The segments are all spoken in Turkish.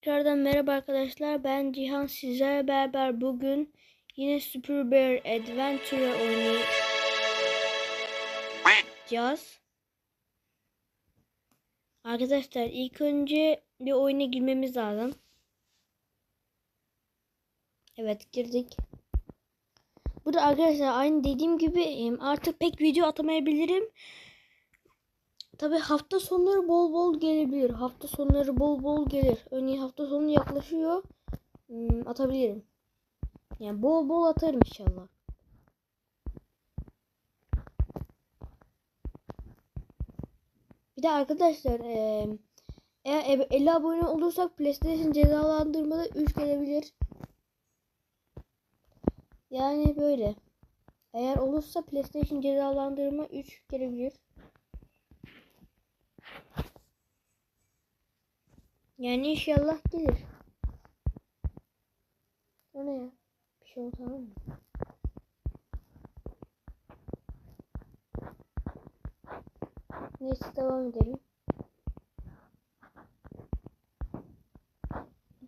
Tekrardan merhaba arkadaşlar. Ben Cihan sizlerle beraber bugün yine Super Bear Adventure oynayacağız. Arkadaşlar ilk önce bir oyuna girmemiz lazım. Evet girdik. Burada arkadaşlar aynı dediğim gibi artık pek video atamayabilirim. Tabi hafta sonları bol bol gelebilir. Hafta sonları bol bol gelir. Örneğin hafta sonu yaklaşıyor. Hmm, atabilirim. Yani bol bol atarım inşallah. Bir de arkadaşlar eğer 50 abone olursak PlayStation cezalandırmada 3 gelebilir. Yani böyle. Eğer olursa PlayStation cezalandırma 3 gelebilir. Yani inşallah gelir. O ne ya? Bir şey oldu tamam mı? Neyse devam edelim.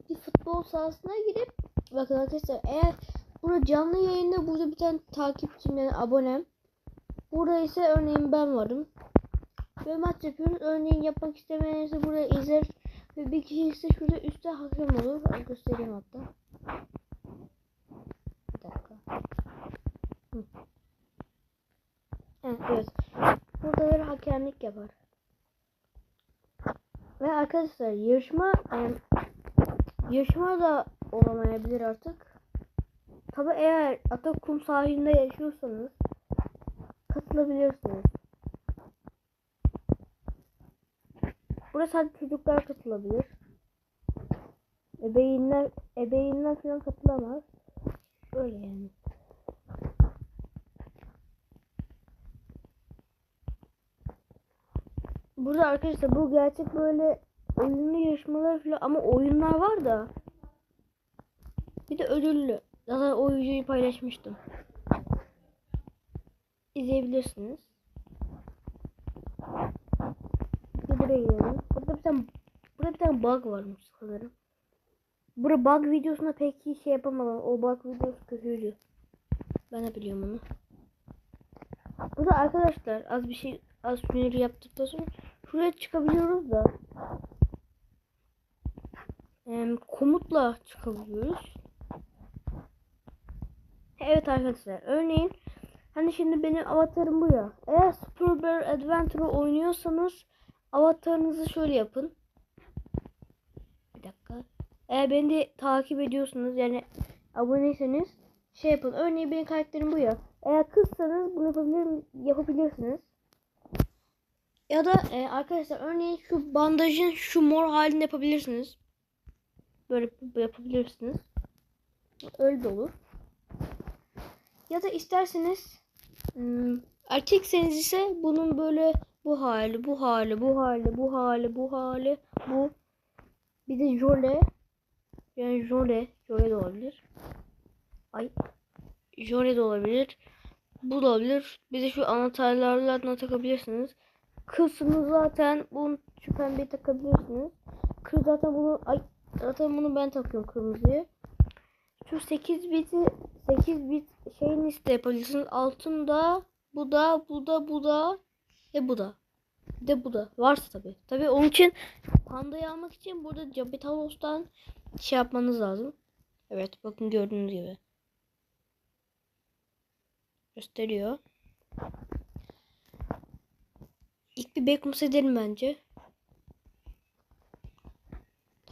Bir futbol sahasına girip bakın arkadaşlar eğer burada canlı yayında burada bir tane takipçim yani abonem. Burada ise örneğin ben varım. Ve maç yapıyoruz. Örneğin yapmak istemeyense burada izler ve bir kişi ise şurada üstte hakem olur. Ben göstereyim hatta. Bir dakika. Hı. Evet, evet. Burada böyle hakemlik yapar. Ve arkadaşlar yarışma yani yarışma da olamayabilir artık. Tabi eğer Atakum sahilinde yaşıyorsanız katılabilirsiniz. Burası sadece çocuklar katılabilir. Ebeğinler, ebeğinler falan katılamaz. Öyle yani. Burada arkadaşlar bu gerçek böyle oyunlu yarışmalar falan ama oyunlar var da bir de ödüllü. Zaten o videoyu paylaşmıştım. İzleyebilirsiniz. Bir buraya girelim. Burada bir tane burada bir tane bug varmış sanırım. Burada bug videosuna pek iyi şey yapamadım. O bug videosu kötüydü. Ben de biliyorum onu. Burada arkadaşlar az bir şey az sinir yaptıktan sonra şuraya çıkabiliyoruz da komutla çıkabiliyoruz. Evet arkadaşlar örneğin hani şimdi benim avatarım bu ya. Eğer Super Adventure oynuyorsanız avatarınızı şöyle yapın. Bir dakika. Eğer beni de takip ediyorsunuz yani aboneyseniz şey yapın. Örneğin benim karakterim bu ya. Eğer kızsanız bunu yapabilir, yapabilirsiniz. Ya da e, arkadaşlar örneğin şu bandajın şu mor halini yapabilirsiniz. Böyle yapabilirsiniz. Öyle de olur. Ya da isterseniz hmm, erkekseniz ise bunun böyle bu hali, bu hali, bu hali, bu hali, bu hali, bu. Bir de jole. Yani jole, jole de olabilir. Ay. Jole de olabilir. Bu da olabilir. Bir de şu anahtarlarla takabilirsiniz. Kızsınız zaten bunu şu pembeyi takabilirsiniz. Kız zaten bunu ay zaten bunu ben takıyorum kırmızıyı. Şu 8 biti 8 bit şeyini de yapabilirsiniz. Altında bu da bu da bu da ve bu da. De bu da. Varsa tabi. Tabi onun için pandayı almak için burada Capitalos'tan şey yapmanız lazım. Evet bakın gördüğünüz gibi. Gösteriyor. İlk bir Backrooms'a edelim bence.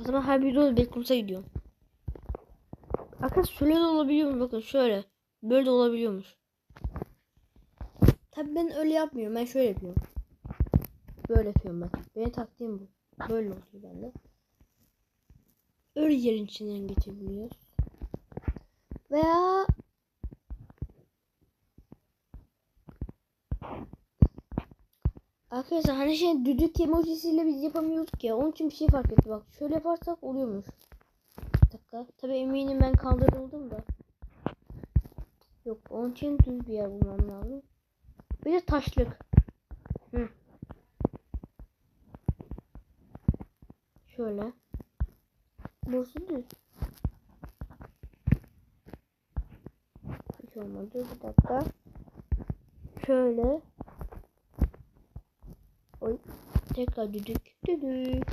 O zaman her videoda Backrooms'a gidiyorum. Arkadaşlar şöyle de olabiliyormuş bakın şöyle. Böyle de olabiliyormuş. Tabi ben öyle yapmıyorum. Ben şöyle yapıyorum. Böyle yapıyorum ben. Benim taktiğim bu. Böyle oluyor bende. Öyle yerin içinden geçebiliyoruz. Veya Arkadaşlar hani şey düdük emojisiyle biz yapamıyorduk ya. Onun için bir şey fark etti bak. Şöyle yaparsak oluyormuş. Bir dakika. Tabi eminim ben kandırıldım da. Yok onun için düz bir yer bulmam lazım. Bir de taşlık. Hı. Şöyle. Burası düz. Hiç olmadı. Bir dakika. Şöyle. Oy. Tekrar düdük. Düdük.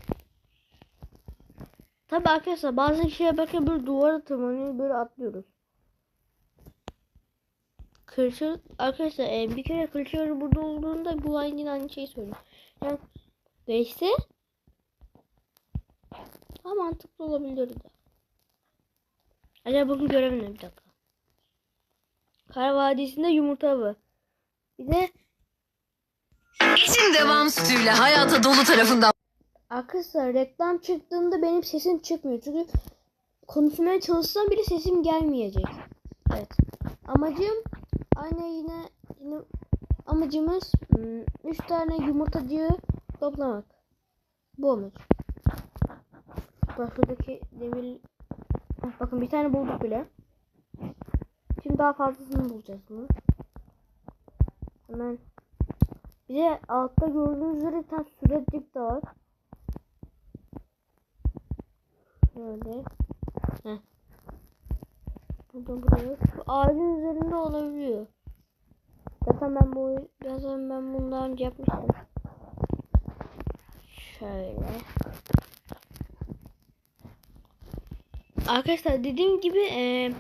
Tabi arkadaşlar bazı kişiye bakın böyle duvara tırmanıyor böyle atlıyoruz. Kılıçır arkadaşlar e, bir kere Kılıçır burada olduğunda bu aynı aynı şeyi söylüyor. Yani değişse daha mantıklı olabilirdi. Acaba bugün görev ne bir dakika. Kar Vadisi'nde yumurta avı. Bir de İçin devam sütüyle hayata dolu tarafından arkadaşlar reklam çıktığında benim sesim çıkmıyor. Çünkü konuşmaya çalışsam bile sesim gelmeyecek. Evet. Amacım aynı yine, yine amacımız 3 tane yumurtacığı toplamak. Bu amaç. Bak şuradaki demir bakın bir tane bulduk bile. Şimdi daha fazlasını bulacağız bunu. Hemen bir de altta gördüğünüz üzere bir tane sürecek de var. Şöyle. Heh. Buradan buraya. Şu ağacın üzerinde olabiliyor. Zaten ben bu zaten ben bundan önce yapmıştım. Şöyle. Arkadaşlar dediğim gibi e,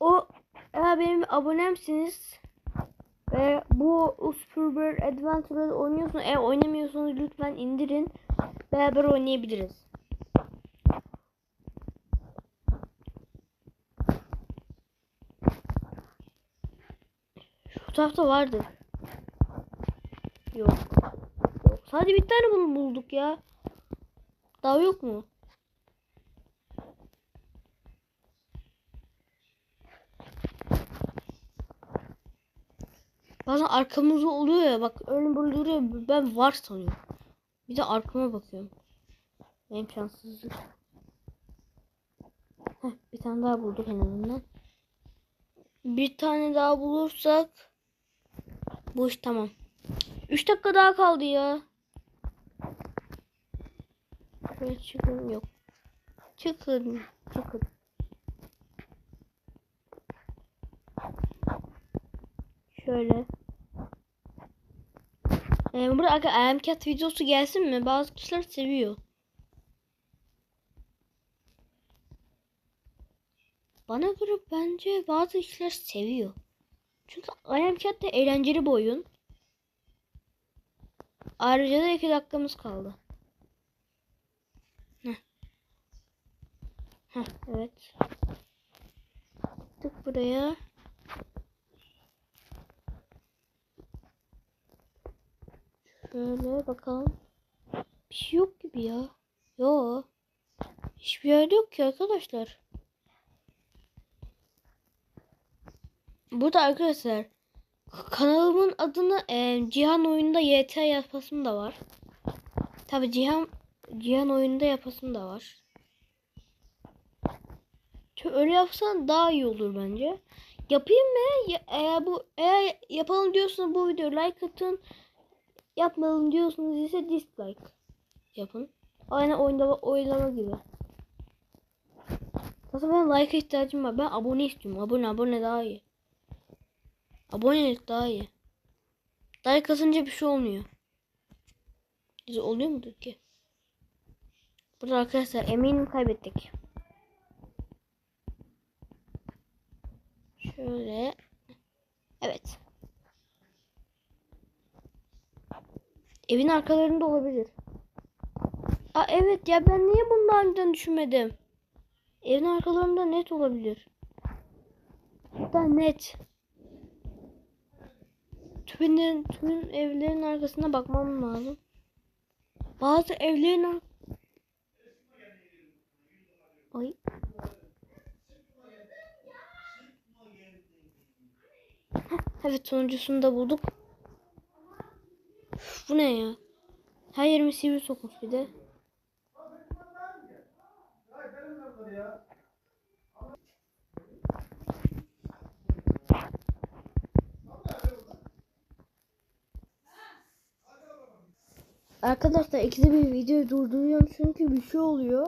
o eğer benim abonemsiniz ve bu Super Adventure'ı oynuyorsunuz eğer oynamıyorsanız lütfen indirin beraber oynayabiliriz. Şu tarafta vardı. Yok. Yok. Sadece bir tane bunu bulduk ya. Daha yok mu? Bazen arkamızda oluyor ya bak öyle böyle duruyor ben var sanıyorum. Bir de arkama bakıyorum. Benim şanssızlık. Heh, bir tane daha bulduk en azından. Bir tane daha bulursak bu iş tamam. 3 dakika daha kaldı ya. Şöyle çıkın yok. Çıkın. Çıkın. Şöyle. Ee, burada aga Emcat videosu gelsin mi? Bazı kişiler seviyor. Bana göre bence bazı kişiler seviyor. Çünkü Emcat de eğlenceli bir oyun. Ayrıca da 2 dakikamız kaldı. Heh. Heh, evet. Tık buraya. Şöyle bakalım. Bir şey yok gibi ya. Yo. Hiçbir yerde yok ki arkadaşlar. Burada arkadaşlar kanalımın adını e, Cihan oyunda YT yapasım da var. Tabi Cihan Cihan oyunda yapasım da var. Çünkü öyle yapsan daha iyi olur bence. Yapayım mı? Ya, eğer bu eğer yapalım diyorsanız bu videoyu like atın. Yapmayalım diyorsunuz ise dislike yapın. Aynen oynama, oynama gibi. Zaten ben like ihtiyacım var. Ben abone istiyorum. Abone abone daha iyi. Abonelik daha iyi. Like kasınca bir şey olmuyor. Bize oluyor mudur ki? Burada arkadaşlar eminim kaybettik. Şöyle. Evet. Evin arkalarında olabilir. Aa evet ya ben niye bundan önceden düşünmedim? Evin arkalarında net olabilir. Hatta net. Tüm, tüm evlerin arkasına bakmam lazım. Bazı evlerin Ay. Evet sonuncusunu da bulduk. Üf, Bu ne ya? Her yerime sivri sokmuş bir de. Arkadaşlar ikide bir videoyu durduruyorum çünkü bir şey oluyor.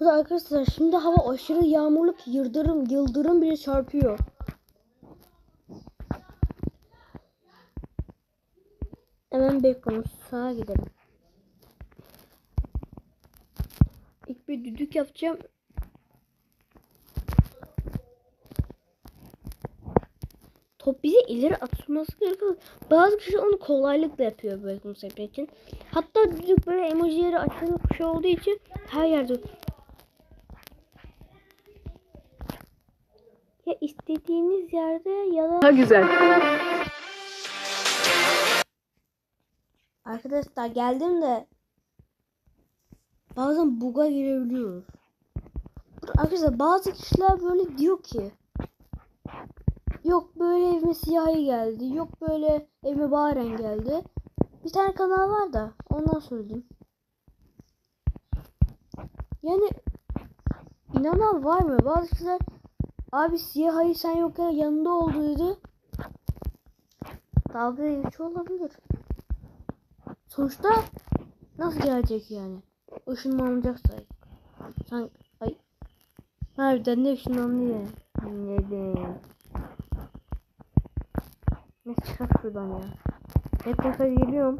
Bu da arkadaşlar şimdi hava aşırı yağmurlu ki yıldırım yıldırım bile çarpıyor. Hemen bekliyoruz. Sağa gidelim. İlk bir düdük yapacağım. Top bizi ileri atılması gerekiyor. Bazı kişi onu kolaylıkla yapıyor böyle konsept için. Hatta düdük böyle emojileri açılıp şey olduğu için her yerde ya istediğiniz yerde ya da Daha güzel. Arkadaşlar geldim de bazen buga girebiliyoruz. Arkadaşlar bazı kişiler böyle diyor ki yok böyle evime siyahi geldi yok böyle evime baren geldi. Bir tane kanal var da ondan söyledim. Yani inanan var mı? Bazı kişiler abi siyahi sen yok ya yanında olduydu. Dalga geçiyor olabilir. Sonuçta nasıl gelecek yani? Işınlanacaksa. Sen ay harbiden de ışınlanıyor. Neden? Neyse çıkar şuradan ya. Hep hadi geliyorum.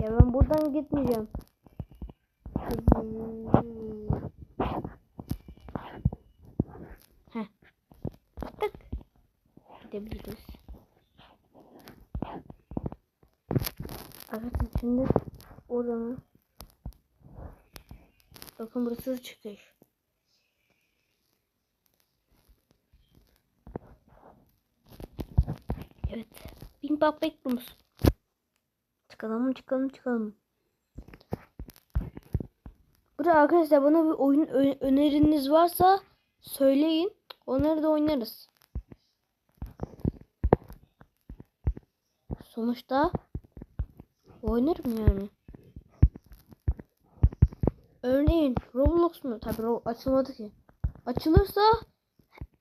Ya ben buradan gitmeyeceğim. Heh. Tık gidebiliriz. Arkadaşlar şimdi oranı bakın burası çıkış. Evet. Bing bak bekliyoruz. Çıkalım çıkalım çıkalım. Burada arkadaşlar bana bir oyun öneriniz varsa söyleyin. Onları da oynarız. Sonuçta oynarım yani. Örneğin Roblox mu? Tabii açılmadı ki. Açılırsa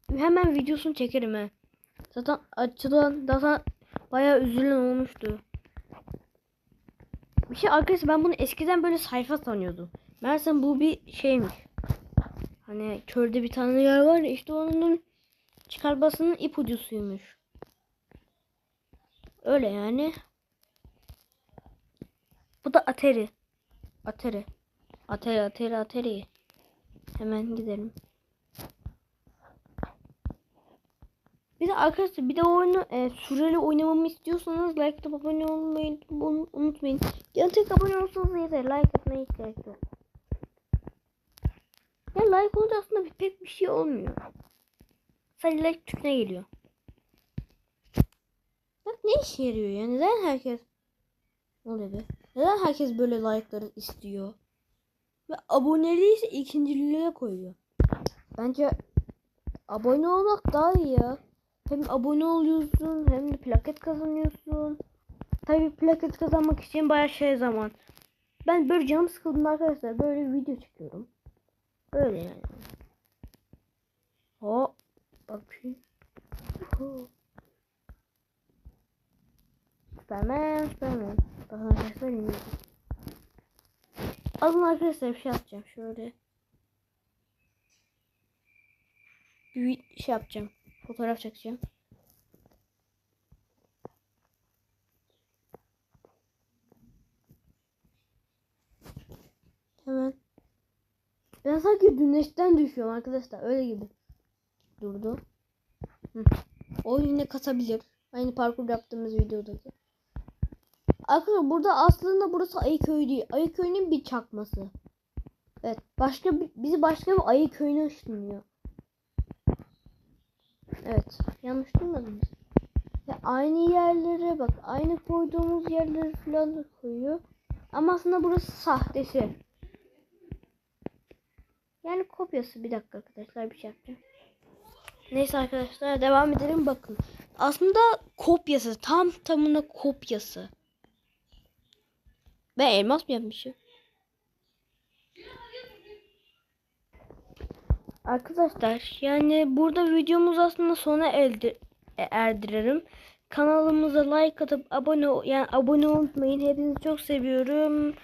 hemen videosunu çekerim he. Zaten açılan zaten bayağı üzülen olmuştu. Bir şey arkadaşlar ben bunu eskiden böyle sayfa sanıyordum. Meğersem bu bir şeymiş. Hani körde bir tane yer var işte onun çıkarmasının ipucusuymuş. Öyle yani. Bu da Atari. Atari. Atari, Atari, Atari. Hemen gidelim. Bir de arkadaşlar bir de oyunu e, süreli oynamamı istiyorsanız like atıp abone olmayı un- unutmayın. Tek abone olsanız yeter. Like atmaya gerek yok. Ya like olunca aslında pek bir şey olmuyor. Sadece like tuşuna geliyor. Bak ne işe yarıyor ya? Neden herkes oluyor be? Neden herkes böyle like'ları istiyor? Ve aboneliği ise ikinciliğe koyuyor. Bence abone olmak daha iyi ya. Hem abone oluyorsun hem de plaket kazanıyorsun. Tabii plaket kazanmak için bayağı şey zaman. Ben böyle canım sıkıldım arkadaşlar. Böyle video çekiyorum. Öyle yani. Ho. Bakayım. Ho. Superman, Superman. Bakın arkadaşlar iniyorum. Alın arkadaşlar bir şey yapacağım şöyle. Bir şey yapacağım. Fotoğraf çekeceğim. Hemen. Ben sanki güneşten düşüyorum arkadaşlar. Öyle gibi. Durdu. Hı. O yine kasabilir. Aynı parkur yaptığımız videodaki. Arkadaşlar burada aslında burası ayı köyü değil. Ayı köyünün bir çakması. Evet. Başka bizi başka bir ayı köyüne ışınlıyor. Evet. Yanlış duymadınız. Ya aynı yerlere bak. Aynı koyduğumuz yerleri falan koyuyor. Ama aslında burası sahtesi. Yani kopyası. Bir dakika arkadaşlar bir şey yapacağım. Neyse arkadaşlar devam edelim bakın. Aslında kopyası. Tam tamına kopyası. Ben elmas mı yapmışım? Arkadaşlar yani burada videomuz aslında sona elde, e, erdirelim. Kanalımıza like atıp abone yani abone olmayı hepinizi çok seviyorum.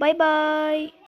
Bay bay.